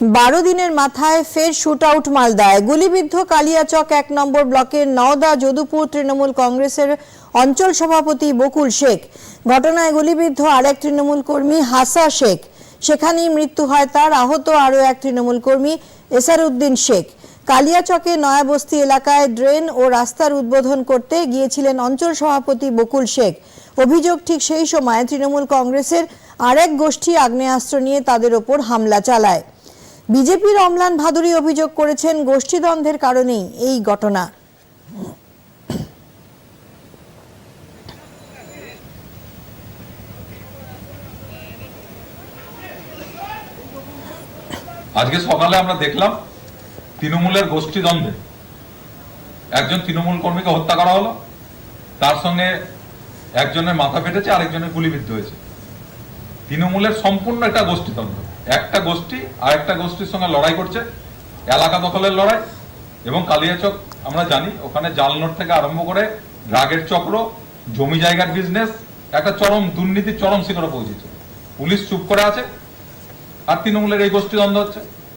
বারো দিনের মাথায় ফের শুট আউট মালদায় গুলিবিদ্ধ কালিয়াচক এক নম্বর ব্লকের নওদা যদুপুর তৃণমূল কংগ্রেসের অঞ্চল সভাপতি বকুল শেখ। ঘটনায় গুলিবিদ্ধ আরেক তৃণমূল কর্মী হাসা শেখ। সেখানেই মৃত্যু হয় তার আহত আরও এক তৃণমূল কর্মী এসারউদ্দিন শেখ। কালিয়াচকে নয়াবস্তি এলাকায় ড্রেন ও রাস্তার উদ্বোধন করতে গিয়েছিলেন অঞ্চল সভাপতি বকুল শেখ। অভিযোগ ঠিক সেই সময় তৃণমূল কংগ্রেসের আরেক গোষ্ঠী আগ্নেয়াস্ত্র নিয়ে তাদের ওপর হামলা চালায়। বিজেপির অমলান ভাদুরী অভিযোগ করেছেন গোষ্ঠীদ্বন্দ্বের কারণেই এই ঘটনা। আজকে সকালে আমরা দেখলাম তৃণমূলের গোষ্ঠী দ্বন্দ্বে একজন তৃণমূল কর্মীকে হত্যা করা হলো, তার সঙ্গে একজনের মাথা ফেটেছে, আরেকজনের গুলিবিদ্ধ হয়েছে। তৃণমূলের সম্পূর্ণ একটা গোষ্ঠী দ্বন্দ্ব একটা গোষ্ঠী আর একটা গোষ্ঠীর সঙ্গে লড়াই করছে। এলাকা দখলের লড়াই এবং কালিয়াচক আমরা জানি, ওখানে জালনোট থেকে আরম্ভ করে ড্রাগের চক্র, জমি জায়গার বিজনেস একটা চরম দুর্নীতির চরম শিখরে পৌঁছেছে। পুলিশ চুপ করে আছে আর তৃণমূলের এই গোষ্ঠী দ্বন্দ্ব হচ্ছে।